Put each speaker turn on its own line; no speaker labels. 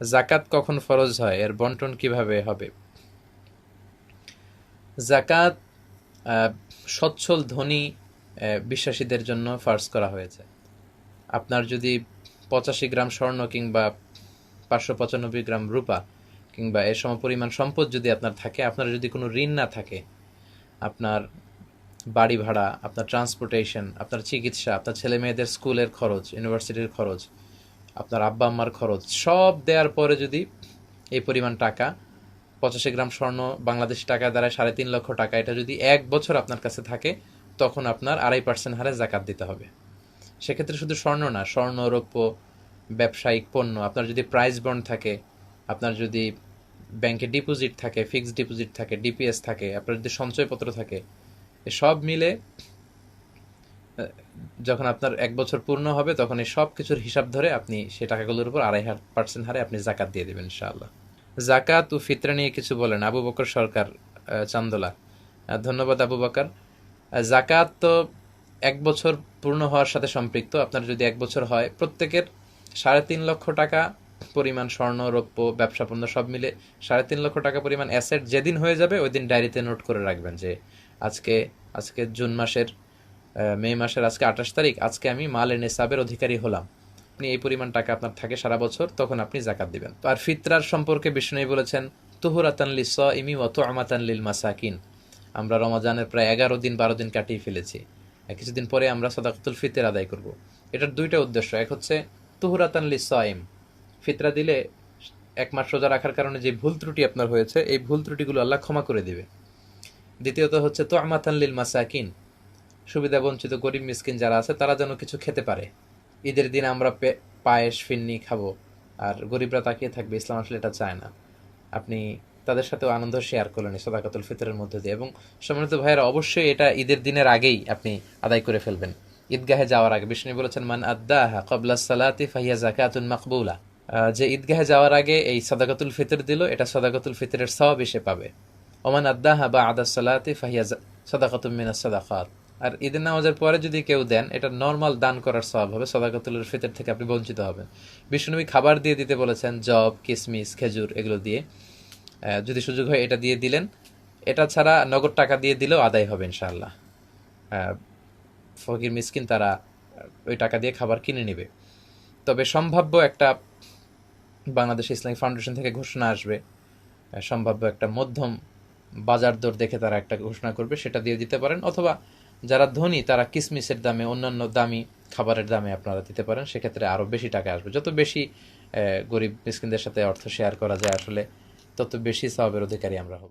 জাকাত কখন ফরজ হয়, এর বন্টন কীভাবে হবে? জাকাত সচ্ছল ধনী বিশ্বাসীদের জন্য ফার্জ করা হয়েছে। আপনার যদি পঁচাশি গ্রাম স্বর্ণ কিংবা পাঁচশো পঁচানব্বই গ্রাম রূপা কিংবা এ সমপরিমাণ সম্পদ যদি আপনার থাকে, আপনার যদি কোনো ঋণ না থাকে, আপনার বাড়ি ভাড়া, আপনার ট্রান্সপোর্টেশন আপনার চিকিৎসা, আপনার ছেলে মেয়েদের স্কুলের খরচ ইউনিভার্সিটির খরচ আপনার আব্বা আম্মার খরচ সব দেওয়ার পরে যদি এই পরিমাণ টাকা, পঁচাশি গ্রাম স্বর্ণ, বাংলাদেশি টাকা দ্বারা সাড়ে তিন লক্ষ টাকা, এটা যদি এক বছর আপনার কাছে থাকে, তখন আপনার আড়াই পার্সেন্ট হারে জাকাত দিতে হবে। সেক্ষেত্রে শুধু স্বর্ণ না, স্বর্ণ, রৌপ্য, ব্যবসায়িক পণ্য, আপনার যদি প্রাইস বন্ড থাকে, আপনার যদি ব্যাংকে ডিপোজিট থাকে ফিক্সড ডিপোজিট থাকে ডিপিএস থাকে, আপনার যদি সঞ্চয়পত্র থাকে, এ সব মিলে যখন আপনার এক বছর পূর্ণ হবে, তখন এই সব কিছুর হিসাব ধরে আপনি সেই টাকাগুলোর উপর আড়াই হাজার পার্সেন্ট হারে আপনি জাকাত দিয়ে দেবেন, ইনশাআল্লাহ। জাকাত ও ফিতরা নিয়ে কিছু বলেন, আবু বকর সরকার চান্দোলা। ধন্যবাদ আবু বকর। জাকাত তো এক বছর পূর্ণ হওয়ার সাথে সম্পৃক্ত। আপনার যদি এক বছর হয়, প্রত্যেকের সাড়ে তিন লক্ষ টাকা পরিমাণ স্বর্ণ, রৌপ্য, ব্যবসা পণ্য সব মিলে সাড়ে তিন লক্ষ টাকা পরিমাণ অ্যাসেট যেদিন হয়ে যাবে, ওই দিন ডায়েরিতে নোট করে রাখবেন যে, আজকে আজকে জুন মাসের মে মাসের আজকে আঠাশ তারিখ, আজকে আমি মাল এনে সাবের অধিকারী হলাম। আপনি এই পরিমাণ টাকা আপনার থাকে সারা বছর, তখন আপনি জাকাত দিবেন। তো আর ফিতরার সম্পর্কে বিষ্ণু বলেছেন, তুহুরাতান লি স ইমি ওয়াত আমাতান লিল মাসাকিন। আমরা রমাজানের প্রায় এগারো দিন, বারো দিন কাটিয়ে ফেলেছি। কিছুদিন পরে আমরা সদাকতুল ফিতের আদায় করব। এটার দুইটা উদ্দেশ্য। এক হচ্ছে, তুহুরাতান লি সাইম। ফিতরা দিলে এক মাস রোজা রাখার কারণে যে ভুল ত্রুটি আপনার হয়েছে, এই ভুল ত্রুটিগুলো আল্লাহ ক্ষমা করে দিবে দ্বিতীয়ত হচ্ছে তো আমাতান লিল মাসাকিন। সুবিধা বঞ্চিত গরিব মিসকিন যারা আছে, তারা যেন কিছু খেতে পারে। ঈদের দিন আমরা পায়েস, ফিন্নি খাব, আর গরিবরা তাকিয়ে থাকবে, ইসলাম আসলে এটা চায় না। আপনি তাদের সাথেও আনন্দ শেয়ার করলেন সদাকাতুল ফিতরের মধ্যে দিয়ে, এবং সম্মানিত ভাইয়েরা, অবশ্যই এটা ঈদের দিনের আগেই আপনি আদায় করে ফেলবেন। ঈদগাহে যাওয়ার আগে, বিষ্ণু বলেছেন, মান আদাহা কবলা সালাতি ফাহিয়া জাকাতুন মাকবুলা। যে ঈদগাহে যাওয়ার আগে এই সদাকাতুল ফিতর দিল, এটা সদাকাতুল ফিতরের সওয়াব এসে পাবে। ওমান আদাহা বা আদা সালাতি ফাহিয়া সদাকাতুম মিনাস সাদাকাত। আর ঈদের নামাজের পরে যদি কেউ দেন, এটা নর্মাল দান করার সওয়াব হবে সদাকাতুল ফিতর থেকে আপনি বঞ্চিত হবেন। বিষ্ণুনবী খাবার দিয়ে দিতে বলেছেন, জব, কিসমিস, খেজুর এগুলো দিয়ে। যদি সুযোগ হয় এটা দিয়ে দিলেন। এটা ছাড়া নগদ টাকা দিয়ে দিলেও আদায় হবে ইনশাআল্লাহ। ফকির, মিসকিন তারা ওই টাকা দিয়ে খাবার কিনে নেবে। তবে সম্ভাব্য একটা বাংলাদেশ ইসলামিক ফাউন্ডেশন থেকে ঘোষণা আসবে। সম্ভাব্য একটা মধ্যম বাজার দর দেখে তারা একটা ঘোষণা করবে, সেটা দিয়ে দিতে পারেন। অথবা যারা ধনী, তারা কিসমিসের দামে, অন্যান্য দামি খাবারের দামে আপনারা দিতে পারেন। সেক্ষেত্রে আরও বেশি টাকা আসবে। যত বেশি গরিব মিসকিনদের সাথে অর্থ শেয়ার করা যায় আসলে, তত বেশি সবের অধিকারী আমরা হব।